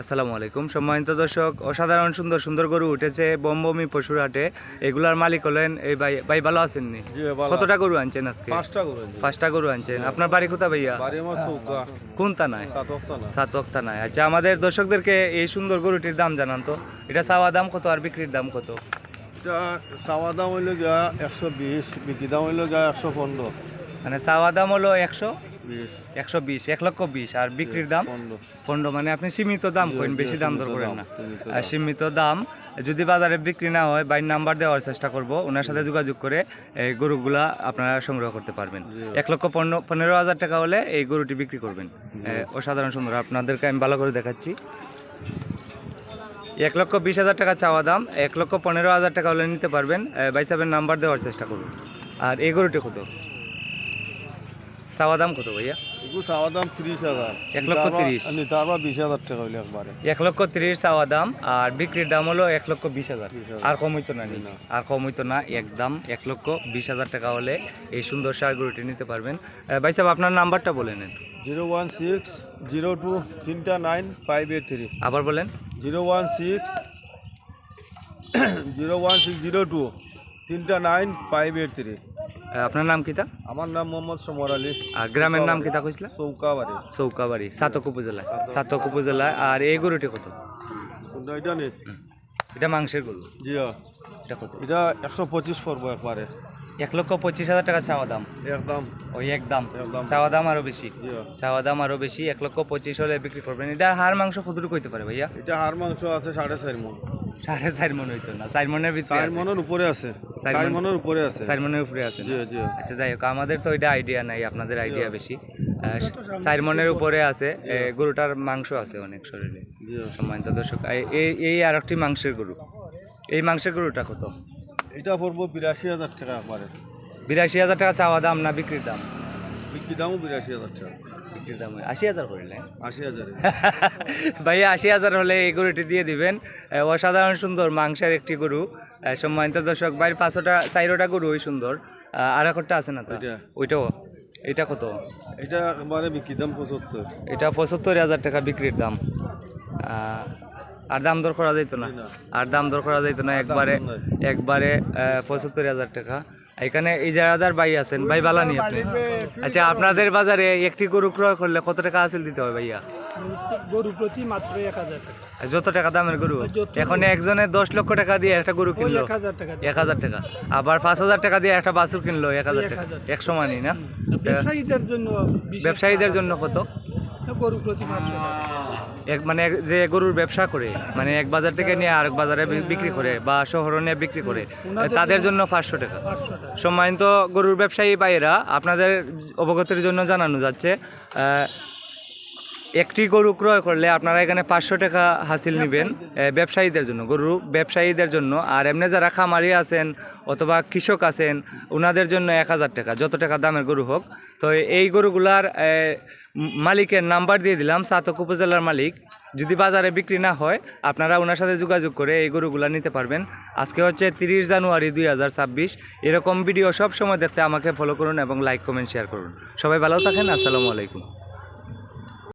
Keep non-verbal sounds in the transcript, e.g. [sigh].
আসসালামু আলাইকুম। সম্মানিত দর্শক অসাধারণ সুন্দর সুন্দর গরু উঠেছে বমবমি পশুর হাটে। এগুলার মালিক হলেন এই ভাই ভাই ভালো আছেন নি? কতটা গরু আনছেন আজকে? পাঁচটা গরু আনছেন। আপনার বাড়ি কোথা ভাইয়া? বাড়ি আমার চৌকা। কোন থানায়? সাত অক্টা না সাত অক্তা নাই আচ্ছা আমাদের দর্শকদেরকে এই সুন্দর গরুটির দাম জানান তো। এটা চাওয়া দাম কত আর বিক্রির দাম কত? এটা চাওয়া দাম হইল গিয়া একশো বিশ বিক্রি দাম হইল গিয়া একশো পনেরো। মানে চাওয়া দাম হলো একশো? বিশ একশো বিশ এক লক্ষ বিশ। আর বিক্রির দাম? পনেরো। মানে আপনি সীমিত দাম জি, করেন বেশি দাম দর করেন না। আর সীমিত দাম যদি বাজারে বিক্রি না হয় বাইর নাম্বার দেওয়ার চেষ্টা করব ওনার সাথে যোগাযোগ করে এই গরুগুলা আপনারা সংগ্রহ করতে পারবেন। এক লক্ষ পনেরো পনেরো হাজার টাকা হলে এই গরুটি বিক্রি করবেন। এ, অসাধারণ সুন্দর আপনাদেরকে আমি ভালো করে দেখাচ্ছি। এক লক্ষ বিশ হাজার টাকা চাওয়া দাম এক লক্ষ পনেরো হাজার টাকা হলে নিতে পারবেন বাই সাহেবের নাম্বার দেওয়ার চেষ্টা করুন। আর এই গরুটি কত? চাওয়া দাম কত ভাইয়া? এগুলো চাওয়া দাম ত্রিশ হাজার এক লক্ষ তিরিশ। তারপর বিশ হাজার টাকা হইলে একবারে এক লক্ষ তিরিশ চাওয়া দাম আর বিক্রির দাম হলো এক লক্ষ বিশ হাজার। আর কম হইতো না? আর কম হইতো না একদম এক লক্ষ বিশ হাজার টাকা হলে এই সুন্দর সার গরুটি নিতে পারবেন। ভাই সাহেব আপনার নাম্বারটা বলে নেন zero one six zero two তিনটা নাইন ফাইভ এইট থ্রি। আবার বলেন। Zero one six [coughs] zero one six zero two তিনটা নাইন ফাইভ এইট থ্রি। আপনার নাম কিতা আমার নাম মোহাম্মদ সমর আলী। আর গ্রামের নাম কিতা কইছিলা? সৌকাবাড়ি সৌকাবাড়ি চৌকাবাড়ি সাতক উপজেলায়। সাতক। উপজেলায়। আর এই গরুটি কত? এটা মাংসের গরু? জি হ্যাঁ। এটা কত? এটা একশো পঁচিশ পড়ব একবারে। এক লক্ষ পঁচিশ হাজার টাকা চাওয়া দাম। একদম। ওই একদম। চাওয়া দাম আরও বেশি। চাওয়া দাম আরও বেশি এক লক্ষ পঁচিশ হলে বিক্রি করবেন। এটা হাড় মাংস কতটুকু হইতে পারে ভাইয়া? এটা হাড় মাংস আছে সাড়ে চার মন সাড়ে চার মন হইতো না। চার মনের ভিতরে চার মনের উপরে আছে। চার মনের উপরে আছে। চার মনের উপরে আছে জি জি। আচ্ছা যাই হোক আমাদের তো এটা আইডিয়া নাই আপনাদের আইডিয়া বেশি। চার মনের উপরে আছে। গরুটার মাংস আছে অনেক শরীরে। সম্মানিত দর্শক এই এই আর একটি মাংসের গরু। এই মাংসের গরুটা কত? এটা পড়ব বিরাশি হাজার টাকা একবারে বিরাশি হাজার টাকা চাওয়া দাম না বিক্রির দাম? বিক্রির দামও বিরাশি হাজার টাকা। বিক্রির দাম আশি হাজার করলেন আশি হাজার। [laughs] ভাইয়া আশি হাজার হলে এই গরুটি দিয়ে দিবেন। অসাধারণ সুন্দর মাংসের একটি গরু। সম্মানিত দর্শক বাইরে পাঁচশোটা চাইরোটা গরু ওই সুন্দর আর একটা আছে না তো? ওইটা। ওইটাও? এটা কত? এটা একবারে বিক্রির দাম পঁচাত্তর। এটা পঁচাত্তর হাজার টাকা বিক্রির দাম। আর দাম দর করা যাইতো না। আর দাম দর করা যাইতো না একবারে। একবারে পঁচাত্তর হাজার টাকা। এখানে এই জায়গাদার ভাই আছেন ভাই বালানি আপনি। আচ্ছা আপনাদের বাজারে একটি গরু ক্রয় করলে কত টাকা হাসিল দিতে হবে ভাইয়া? গরু প্রতি মাত্র এক হাজার টাকা। যত টাকা দামের গরু? এখন একজনে দশ লক্ষ টাকা দিয়ে একটা গরু কিনলো। এক হাজার টাকা এক আবার পাঁচ হাজার টাকা দিয়ে একটা বাছুর কিনলো এক হাজার টাকা। একশো মানি না? ব্যবসায়ীদের জন্য ব্যবসায়ীদের জন্য কত? গরু প্রতি এক মানে যে গরুর ব্যবসা করে মানে এক বাজার থেকে নিয়ে আরেক বাজারে বিক্রি করে বা শহরে নিয়ে বিক্রি করে তাদের জন্য পাঁচশো টাকা। সম্মানিত গরুর ব্যবসায়ী বাইরা আপনাদের অবগতির জন্য জানানো যাচ্ছে আহ, একটি গরু ক্রয় করলে আপনারা এখানে পাঁচশো টাকা হাসিল নেবেন ব্যবসায়ীদের জন্য, গরু ব্যবসায়ীদের জন্য। আর এমনি যারা খামারি আছেন অথবা কৃষক আছেন ওনাদের জন্য এক হাজার টাকা, যত টাকা দামের গরু হোক। তো এই গরুগুলার মালিকের নাম্বার দিয়ে দিলাম, সাতক উপজেলার মালিক। যদি বাজারে বিক্রি না হয়, আপনারা ওনার সাথে যোগাযোগ করে এই গরুগুলা নিতে পারবেন। আজকে হচ্ছে তিরিশ জানুয়ারি দুই হাজার ছাব্বিশ। এরকম ভিডিও সব সময় দেখতে আমাকে ফলো করুন এবং লাইক কমেন্ট শেয়ার করুন। সবাই ভালো থাকেন, আসসালামু আলাইকুম।